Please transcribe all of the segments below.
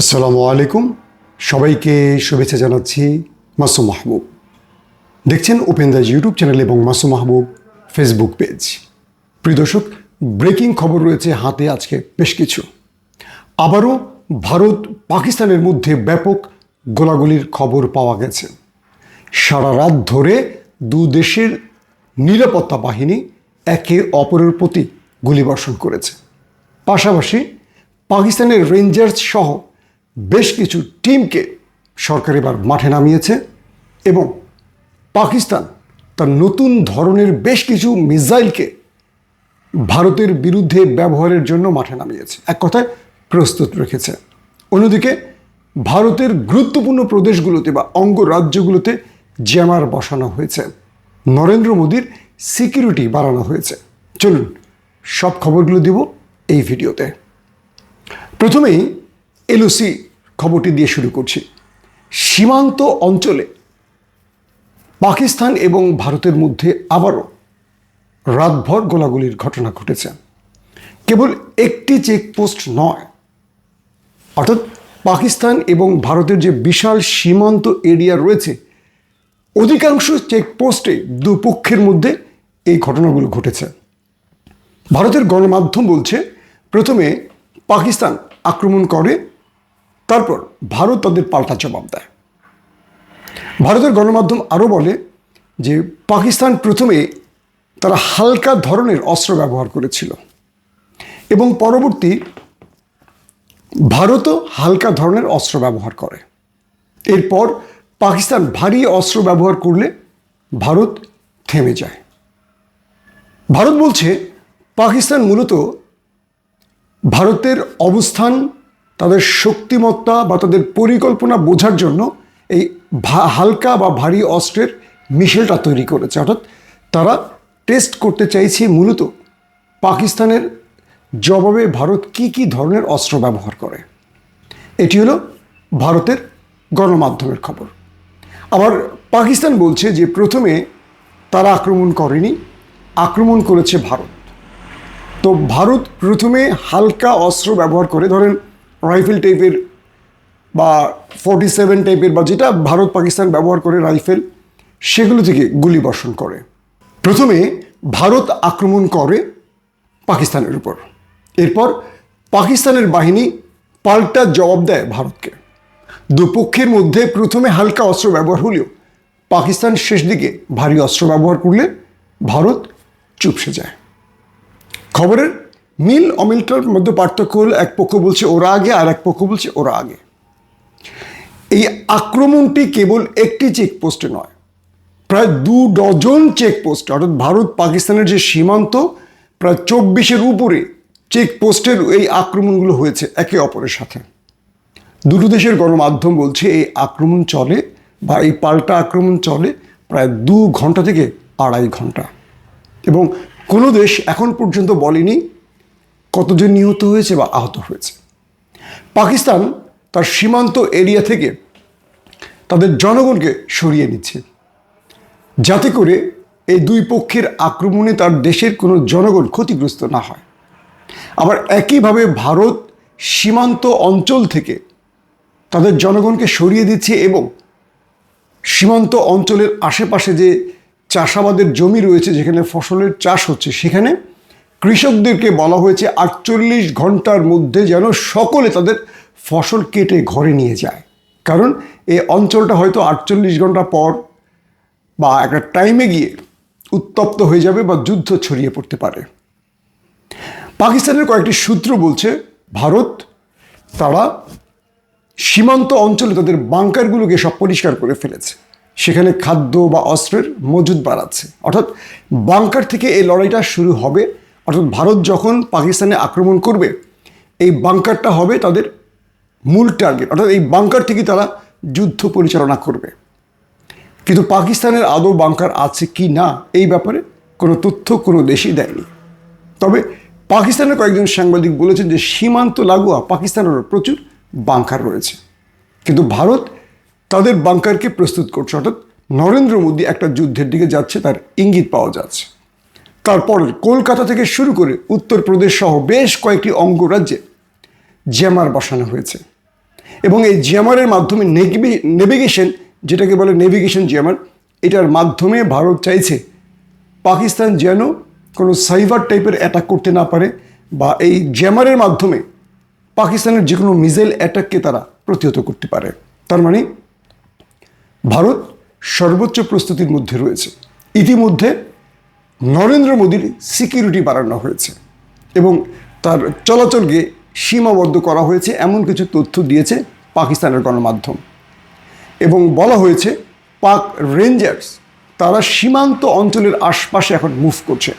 আসসালামু আলাইকুম। সবাইকে শুভেচ্ছা জানাচ্ছি মাসুম মাহবুব। দেখছেন ওপেন দাস ইউটিউব চ্যানেল এবং মাসুম মাহবুব ফেসবুক পেজ। প্রিয় দর্শক, ব্রেকিং খবর রয়েছে হাতে আজকে বেশ কিছু। আবারও ভারত পাকিস্তানের মধ্যে ব্যাপক গোলাগুলির খবর পাওয়া গেছে। সারা রাত ধরে দু দেশের নিরাপত্তা বাহিনী একে অপরের প্রতি গুলিবর্ষণ করেছে। পাশাপাশি পাকিস্তানের রেঞ্জার্স সহ বেশ কিছু টিমকে সরকার এবার মাঠে নামিয়েছে এবং পাকিস্তান তার নতুন ধরনের বেশ কিছু মিসাইলকে ভারতের বিরুদ্ধে ব্যবহারের জন্য মাঠে নামিয়েছে। এক কথায় প্রস্তুত রেখেছে। অন্যদিকে ভারতের গুরুত্বপূর্ণ প্রদেশগুলোতে বা অঙ্গরাজ্যগুলোতে জ্যামার বসানো হয়েছে। নরেন্দ্র মোদীর সিকিউরিটি বাড়ানো হয়েছে। চলুন সব খবরগুলো দিব এই ভিডিওতে। প্রথমেই এলওসি খবরটি দিয়ে শুরু করছি। সীমান্ত অঞ্চলে পাকিস্তান এবং ভারতের মধ্যে আবারও রাতভর গোলাগুলির ঘটনা ঘটেছে। কেবল একটি চেকপোস্ট নয়, অর্থাৎ পাকিস্তান এবং ভারতের যে বিশাল সীমান্ত এরিয়া রয়েছে, অধিকাংশ চেকপোস্টে দুপক্ষের মধ্যে এই ঘটনাগুলো ঘটেছে। ভারতের গণমাধ্যম বলছে, প্রথমে পাকিস্তান আক্রমণ করে তারপর ভারত তাদের পাল্টা জবাব দেয়। ভারতের গণমাধ্যম আরও বলে যে, পাকিস্তান প্রথমে তারা হালকা ধরনের অস্ত্র ব্যবহার করেছিল এবং পরবর্তী ভারতও হালকা ধরনের অস্ত্র ব্যবহার করে। এরপর পাকিস্তান ভারী অস্ত্র ব্যবহার করলে ভারত থেমে যায়। ভারত বলছে, পাকিস্তান মূলত ভারতের অবস্থান তাদের শক্তিমত্তা বা তাদের পরিকল্পনা বোঝার জন্য এই হালকা বা ভারী অস্ত্রের মিশেলটা তৈরি করেছে। অর্থাৎ তারা টেস্ট করতে চাইছে মূলত পাকিস্তানের জবাবে ভারত কি কি ধরনের অস্ত্র ব্যবহার করে। এটি হলো ভারতের গণমাধ্যমের খবর। আবার পাকিস্তান বলছে যে প্রথমে তারা আক্রমণ করেনি, আক্রমণ করেছে ভারত। তো ভারত প্রথমে হালকা অস্ত্র ব্যবহার করে, ধরেন রাইফেল টাইপের বা ফর্টি সেভেন টাইপের বা যেটা ভারত পাকিস্তান ব্যবহার করে রাইফেল, সেগুলো থেকে গুলি বর্ষণ করে। প্রথমে ভারত আক্রমণ করে পাকিস্তানের উপর। এরপর পাকিস্তানের বাহিনী পাল্টা জবাব দেয় ভারতকে। দুপক্ষের মধ্যে প্রথমে হালকা অস্ত্র ব্যবহার হলেও পাকিস্তান শেষ দিকে ভারী অস্ত্র ব্যবহার করলে ভারত চুপসে যায়। খবরের মিল অমিলটার মধ্যে পার্থক্য হলো এক পক্ষ বলছে ওরা আগে আর এক পক্ষ বলছে ওরা আগে। এই আক্রমণটি কেবল একটি চেকপোস্টে নয়, প্রায় দু ডজন চেকপোস্ট, অর্থাৎ ভারত পাকিস্তানের যে সীমান্ত, প্রায় চব্বিশের উপরে চেকপোস্টের এই আক্রমণগুলো হয়েছে একে অপরের সাথে। দুটো দেশের গণমাধ্যম বলছে এই আক্রমণ চলে বা এই পাল্টা আক্রমণ চলে প্রায় দু ঘণ্টা থেকে আড়াই ঘণ্টা। এবং কোনো দেশ এখন পর্যন্ত বলেনি কতজন নিহত হয়েছে বা আহত হয়েছে। পাকিস্তান তার সীমান্ত এরিয়া থেকে তাদের জনগণকে সরিয়ে নিচ্ছে। যাতে করে এই দুই পক্ষের আক্রমণে তার দেশের কোনো জনগণ ক্ষতিগ্রস্ত না হয়। আবার একইভাবে ভারত সীমান্ত অঞ্চল থেকে তাদের জনগণকে সরিয়ে দিচ্ছে এবং সীমান্ত অঞ্চলের আশেপাশে যে চাষাবাদের জমি রয়েছে, যেখানে ফসলের চাষ হচ্ছে, সেখানে কৃষকদেরকে বলা হয়েছে আটচল্লিশ ঘণ্টার মধ্যে যেন সকলে তাদের ফসল কেটে ঘরে নিয়ে যায়। কারণ এই অঞ্চলটা হয়তো আটচল্লিশ ঘণ্টা পর বা একটা টাইমে গিয়ে উত্তপ্ত হয়ে যাবে বা যুদ্ধ ছড়িয়ে পড়তে পারে। পাকিস্তানের কয়েকটি সূত্র বলছে, ভারত, তারা সীমান্ত অঞ্চলে তাদের বাংকারগুলোকে সব পরিষ্কার করে ফেলেছে। সেখানে খাদ্য বা অস্ত্রের মজুদ বাড়াচ্ছে। অর্থাৎ বাংকার থেকে এই লড়াইটা শুরু হবে অর্থাৎ ভারত যখন পাকিস্তানে আক্রমণ করবে, এই বাংকারটা হবে তাদের মূল টার্গেট অর্থাৎ এই বাংকার থেকে তারা যুদ্ধ পরিচালনা করবে। কিন্তু পাকিস্তানের আদৌ বাংকার আছে কি না, এই ব্যাপারে কোনো তথ্য কোনো দেশই দেয়নি। তবে পাকিস্তানের কয়েকজন সাংবাদিক বলেছেন যে সীমান্ত লাগোয়া পাকিস্তানেরও প্রচুর বাংকার রয়েছে। কিন্তু ভারত তাদের বাংকারকে প্রস্তুত করছে, অর্থাৎ নরেন্দ্র মোদী একটা যুদ্ধের দিকে যাচ্ছে, তার ইঙ্গিত পাওয়া যাচ্ছে। তারপর কলকাতা থেকে শুরু করে উত্তরপ্রদেশ সহ বেশ কয়েকটি অঙ্গরাজ্যে জ্যামার বসানো হয়েছে। এবং এই জ্যামারের মাধ্যমে নেভিগেশন, যেটাকে বলে নেভিগেশন জ্যামার, এটার মাধ্যমে ভারত চাইছে পাকিস্তান যেন কোনো সাইবার টাইপের অ্যাটাক করতে না পারে বা এই জ্যামারের মাধ্যমে পাকিস্তানের যে কোনো মিসাইল অ্যাটাককে তারা প্রতিহত করতে পারে। তার মানে ভারত সর্বোচ্চ প্রস্তুতির মধ্যে রয়েছে। ইতিমধ্যে নরেন্দ্র মোদীর সিকিউরিটি বাড়ানো হয়েছে এবং তার চলাচলকে সীমাবদ্ধ করা হয়েছে, এমন কিছু তথ্য দিয়েছে পাকিস্তানের গণমাধ্যম। এবং বলা হয়েছে, পাক রেঞ্জার্স তারা সীমান্ত অঞ্চলের আশপাশে এখন মুভ করছে।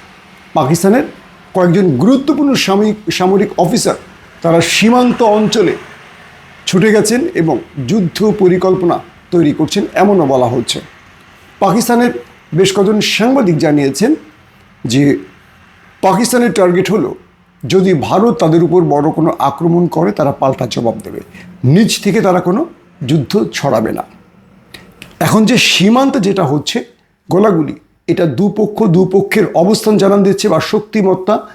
পাকিস্তানের কয়েকজন গুরুত্বপূর্ণ সামরিক সামরিক অফিসার তারা সীমান্ত অঞ্চলে ছুটে গেছেন এবং যুদ্ধ পরিকল্পনা তৈরি করছেন, এমনও বলা হচ্ছে। পাকিস্তানের বেশ কজন সাংবাদিক জানিয়েছেন যে পাকিস্তানের টার্গেট হলো, যদি ভারত তাদের উপর বড় কোনো আক্রমণ করে, তারা পাল্টা জবাব দেবে। নিচ থেকে তারা কোনো যুদ্ধ ছড়াবে না। এখন যে সীমান্তে যেটা হচ্ছে, গোলাগুলি, এটা দুপক্ষ দুপক্ষের অবস্থান জানান দিচ্ছে বা শক্তিমত্তা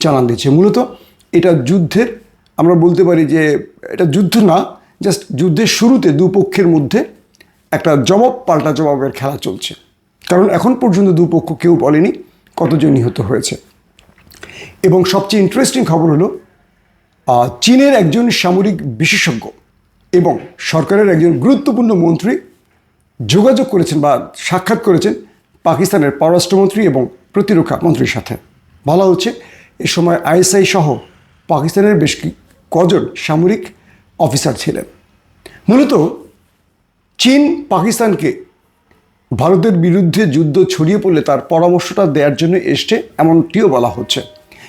জানান দিচ্ছে। মূলত এটা যুদ্ধের, আমরা বলতে পারি যে এটা যুদ্ধ না জাস্ট যুদ্ধের শুরুতে দুপক্ষের মধ্যে একটা জবাব, পাল্টা জবাবের খেলা চলছে। কারণ এখন পর্যন্ত দুপক্ষ কেউ বলেনি। কতজন নিহত হয়েছে। এবং সবচেয়ে ইন্টারেস্টিং খবর হলো চীনের একজন সামরিক বিশেষজ্ঞ এবং সরকারের একজন গুরুত্বপূর্ণ মন্ত্রী যোগাযোগ করেছেন বা সাক্ষাৎ করেছেন পাকিস্তানের পররাষ্ট্রমন্ত্রী এবং প্রতিরক্ষা মন্ত্রীর সাথে। বলা হচ্ছে, এ সময় আইএসআই সহ পাকিস্তানের বেশ কজন সামরিক অফিসার ছিলেন। মূলত চীন পাকিস্তানকে ভারতের বিরুদ্ধে যুদ্ধ ছড়িয়ে পড়লে তার পরামর্শটা দেওয়ার জন্য এসছে এমনটিও বলা হচ্ছে।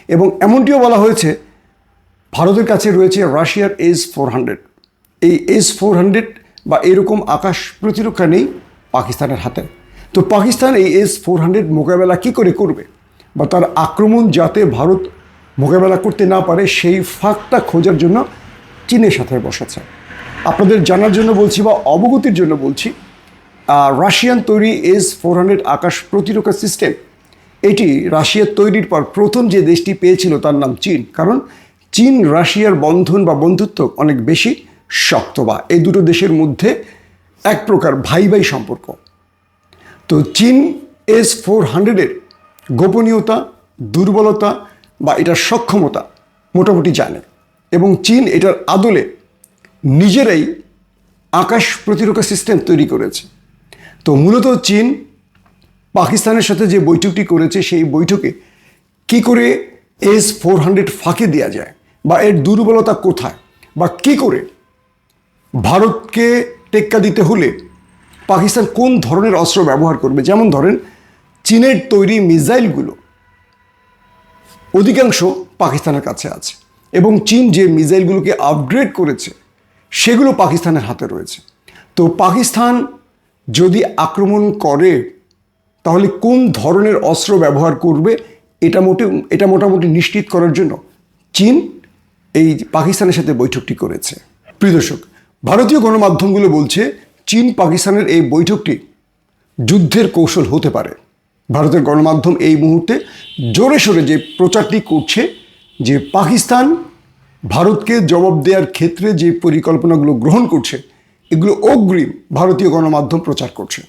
এবং এমনটিও বলা হয়েছে, ভারতের কাছে রয়েছে রাশিয়ার এস ফোর হান্ড্রেড। এই এস ফোর হান্ড্রেড বা এরকম আকাশ প্রতিরক্ষা নেই পাকিস্তানের হাতে। তো পাকিস্তান এই এস ফোর হান্ড্রেড মোকাবেলা কী করে করবে? বা তার আক্রমণ যাতে ভারত মোকাবেলা করতে না পারে, সেই ফাঁকটা খোঁজার জন্য চীনের সাথে বসেছে। আপনাদের জানার জন্য বলছি বা অবগতির জন্য বলছি রাশিয়ান তৈরি এস ফোর হান্ড্রেড আকাশ প্রতিরক্ষা সিস্টেম। এটি রাশিয়ার তৈরির পর প্রথম যে দেশটি পেয়েছিল তার নাম চীন। কারণ চীন রাশিয়ার বন্ধন বা বন্ধুত্ব অনেক বেশি শক্ত বা এই দুটো দেশের মধ্যে এক প্রকার ভাই ভাই সম্পর্ক। তো চীন এস ফোর হান্ড্রেডের গোপনীয়তা, দুর্বলতা বা এটার সক্ষমতা মোটামুটি জানে। এবং চীন এটার আদলে নিজেরাই আকাশ প্রতিরক্ষা সিস্টেম তৈরি করেছে। তো মূলত চীন পাকিস্তানের সাথে যে বৈঠকটি করেছে, সেই বৈঠকে কি করে এস ফোর হান্ড্রেড ফাঁকে দেওয়া যায় বা এর দুর্বলতা কোথায় বা কি করে ভারতকে টেক্কা দিতে হলে পাকিস্তান কোন ধরনের অস্ত্র ব্যবহার করবে? যেমন ধরেন, চীনের তৈরি মিসাইলগুলো অধিকাংশ পাকিস্তানের কাছে আছে এবং চীন যে মিসাইলগুলোকে আপগ্রেড করেছে, সেগুলো পাকিস্তানের হাতে রয়েছে। তো পাকিস্তান যদি আক্রমণ করে, তাহলে কোন ধরনের অস্ত্র ব্যবহার করবে, এটা মোটে এটা মোটামুটি নিশ্চিত করার জন্য চীন এই পাকিস্তানের সাথে বৈঠকটি করেছে। প্রিয় দর্শক, ভারতীয় গণমাধ্যমগুলো বলছে চীন পাকিস্তানের এই বৈঠকটি যুদ্ধের কৌশল হতে পারে। ভারতের গণমাধ্যম এই মুহূর্তে জোরে সোরে যে প্রচারটি করছে, যে পাকিস্তান ভারতকে জবাব দেওয়ার ক্ষেত্রে যে পরিকল্পনাগুলো গ্রহণ করছে এগুলো অগ্রিম ভারতীয় গণমাধ্যম প্রচার করছে।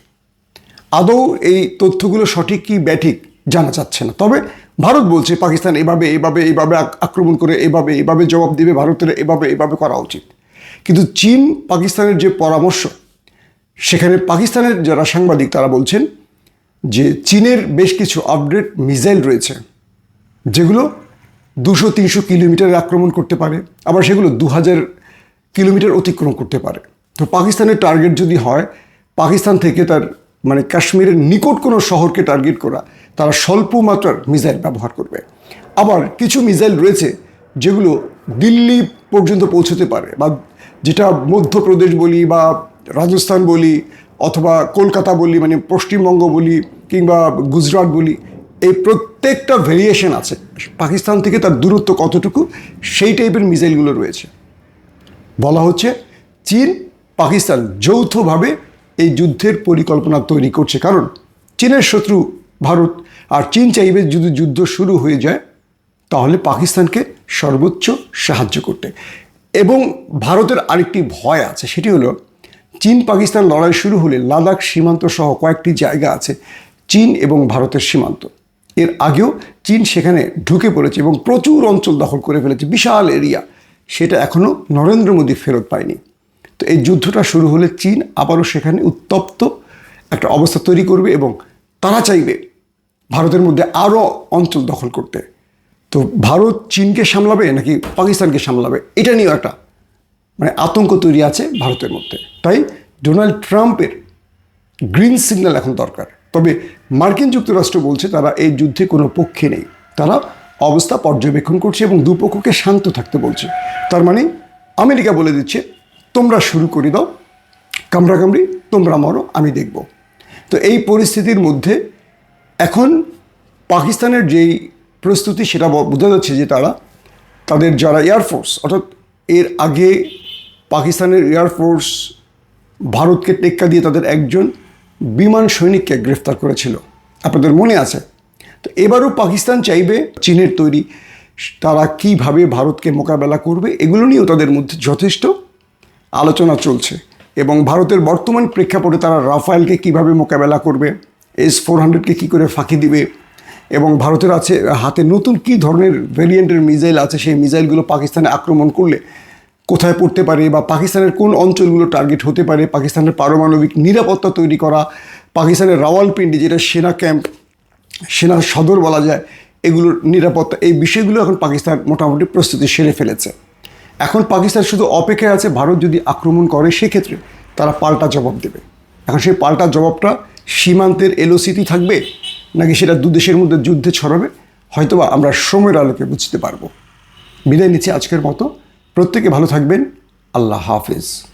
আদৌ এই তথ্যগুলো সঠিক কি ব্যাঠিক জানা যাচ্ছে না। তবে ভারত বলছে পাকিস্তান এভাবে এভাবে এভাবে আক্রমণ করে এভাবে এভাবে জবাব দিবে, ভারতের এভাবে এভাবে করা উচিত। কিন্তু চীন, পাকিস্তানের যে পরামর্শ, সেখানে পাকিস্তানের যারা সাংবাদিক তারা বলছেন যে চীনের বেশ কিছু আপডেট মিসাইল রয়েছে, যেগুলো দুশো, তিনশো কিলোমিটার আক্রমণ করতে পারে, আবার সেগুলো দু হাজার কিলোমিটার অতিক্রম করতে পারে। তো পাকিস্তানের টার্গেট যদি হয়, পাকিস্তান থেকে তার মানে কাশ্মীরের নিকট কোনো শহরকে টার্গেট করা, তারা স্বল্প মাত্রার মিসাইল ব্যবহার করবে। আবার কিছু মিসাইল রয়েছে যেগুলো দিল্লি পর্যন্ত পৌঁছতে পারে বা যেটা মধ্যপ্রদেশ বলি বা রাজস্থান বলি অথবা কলকাতা বলি মানে পশ্চিমবঙ্গ বলি কিংবা গুজরাট বলি, এই প্রত্যেকটা ভেরিয়েশন আছে। পাকিস্তান থেকে তার দূরত্ব কতটুকু, সেই টাইপের মিসাইলগুলো রয়েছে। বলা হচ্ছে চীন পাকিস্তান যৌথভাবে এই যুদ্ধের পরিকল্পনা তৈরি করছে। কারণ চীনের শত্রু ভারত আর চীন চাইবে যদি যুদ্ধ শুরু হয়ে যায়, তাহলে পাকিস্তানকে সর্বোচ্চ সাহায্য করতে। এবং ভারতের আরেকটি ভয় আছে, সেটি হলো চীন পাকিস্তান লড়াই শুরু হলে লাদাখ সীমান্ত সহ কয়েকটি জায়গা আছে, চীন এবং ভারতের সীমান্ত। এর আগেও চীন সেখানে ঢুকে পড়েছে এবং প্রচুর অঞ্চল দখল করে ফেলেছে, বিশাল এরিয়া। সেটা এখনও নরেন্দ্র মোদী ফেরত পায়নি। তো এই যুদ্ধটা শুরু হলে চীন আবারও সেখানে উত্তপ্ত একটা অবস্থা তৈরি করবে এবং তারা চাইবে ভারতের মধ্যে আরও অঞ্চল দখল করতে। তো ভারত চীনকে সামলাবে নাকি পাকিস্তানকে সামলাবে? এটা নিয়েও একটা মানে আতঙ্ক তৈরি আছে ভারতের মধ্যে। তাই ডোনাল্ড ট্রাম্পের গ্রিন সিগন্যাল এখন দরকার। তবে মার্কিন যুক্তরাষ্ট্র বলছে তারা এই যুদ্ধে কোনো পক্ষে নেই। তারা অবস্থা পর্যবেক্ষণ করছে এবং দুপক্ষকে শান্ত থাকতে বলছে। তার মানে আমেরিকা বলে দিচ্ছে তোমরা শুরু করে দাও। কামড়াকামড়ি তোমরা মরো, আমি দেখব। তো এই পরিস্থিতির মধ্যে এখন পাকিস্তানের যেই প্রস্তুতি, সেটা বোঝা যাচ্ছে যে তারা তাদের যারা এয়ারফোর্স অর্থাৎ এর আগে পাকিস্তানের এয়ারফোর্স ভারতকে টেক্কা দিয়ে তাদের একজন বিমান সৈনিককে গ্রেফতার করেছিল। আপনাদের মনে আছে? তো এবারও পাকিস্তান চাইবে চীনের তৈরি। তারা কীভাবে ভারতকে মোকাবেলা করবে, এগুলো নিয়েও তাদের মধ্যে যথেষ্ট আলোচনা চলছে এবং ভারতের বর্তমান প্রেক্ষাপটে তারা রাফায়েলকে কীভাবে মোকাবেলা করবে, এস ফোর হান্ড্রেডকে কী করে ফাঁকি দিবে এবং ভারতের আছে, হাতে নতুন কী ধরনের ভেরিয়েন্টের মিসাইল আছে, সেই মিসাইলগুলো পাকিস্তানে আক্রমণ করলে কোথায় পড়তে পারে বা পাকিস্তানের কোন অঞ্চলগুলো টার্গেট হতে পারে, পাকিস্তানের পারমাণবিক নিরাপত্তা তৈরি করা, পাকিস্তানের রাওয়ালপিন্ডি যেটা সেনা ক্যাম্প সেনা সদর বলা যায়, এগুলোর নিরাপত্তা, এই বিষয়গুলো এখন পাকিস্তান মোটামুটি প্রস্তুতি সেরে ফেলেছে। এখন পাকিস্তান শুধু অপেক্ষায় আছে, ভারত যদি আক্রমণ করে, সেক্ষেত্রে তারা পাল্টা জবাব দেবে। এখন সেই পাল্টা জবাবটা সীমান্তের এলোসিটি থাকবে, নাকি সেটা দু দেশের মধ্যে যুদ্ধে ছড়াবে? হয়তোবা আমরা সময়ের আলোকে বুঝতে পারব। বিদায় নিচ্ছি আজকের মতো। প্রত্যেকে ভালো থাকবেন। আল্লাহ হাফিজ।